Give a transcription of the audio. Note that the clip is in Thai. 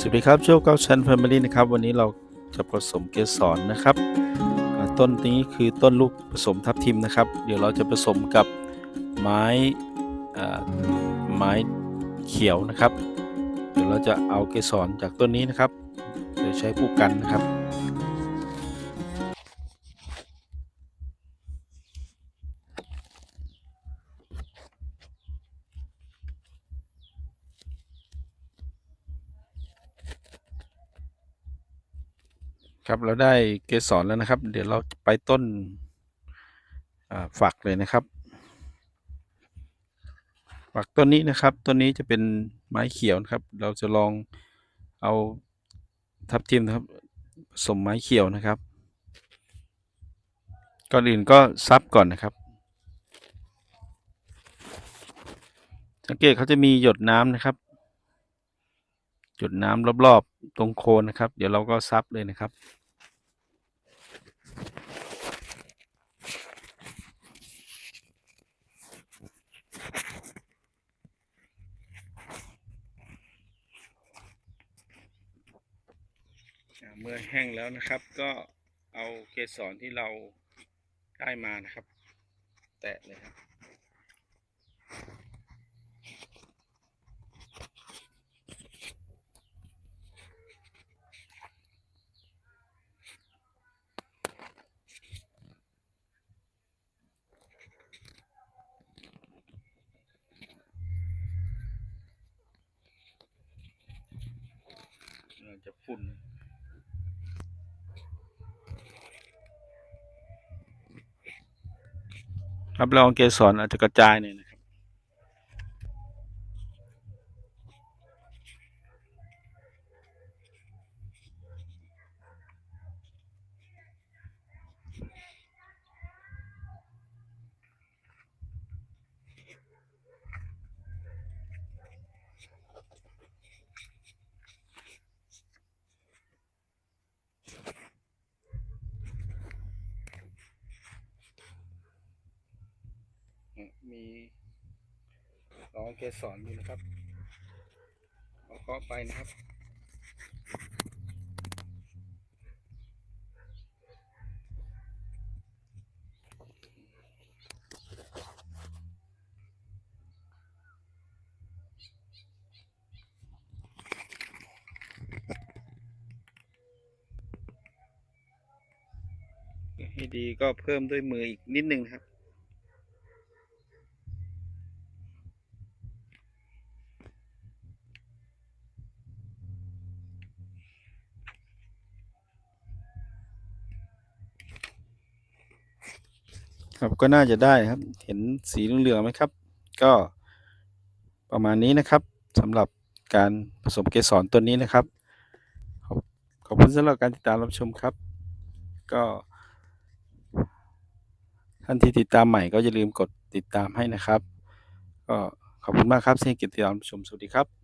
สวัสดีครับโชคเก้าชั้นแฟมิลี่นะครับ วันนี้เราจะผสมเกสรนะครับ ต้นนี้คือต้นลูกผสมทับทิมนะครับ เดี๋ยวเราจะผสมกับไม้ไม้เขียวนะครับ เดี๋ยวเราจะเอาเกสรจากต้นนี้นะครับโดยใช้ผู้กันนะครับ ครับเราได้เกสรแล้วนะครับ เดี๋ยวเราไปต้นฝักเลยนะครับ ฝักต้นนี้นะครับต้นนี้จะเป็นไม้เขียวนะครับ เราจะลองเอาทับทิมนะครับผสมไม้เขียวนะครับ ก่อนอื่นก็ซับก่อนนะครับ สังเกตเขาจะมีหยดน้ำนะครับ หยดน้ำรอบๆตรงโคนนะครับ เดี๋ยวเราก็ซับเลยนะครับ เมื่อแห้งแล้วนะครับก็เอาเกสรที่เราได้มานะครับ แตะเลยครับ จะฝุ่นรับรองเกสรอาจจะกระจายหน่อย มีร้องเกสรอยู่นะครับเอาเคาะไปนะครับให้ดีก็เพิ่มด้วยมืออีกนิดนึงนะครับ ครับก็น่าจะได้ครับ เห็นสีเหลืองๆไหมครับ ก็ประมาณนี้นะครับสำหรับการผสมเกสรตัวนี้นะครับขอบขอบคุณสำหรับการติดตามรับชมครับ ก็ท่านที่ติดตามใหม่ก็อย่าลืมกดติดตามให้นะครับ ก็ขอบคุณมากครับที่ติติดตามรับชมสวัสดีครับ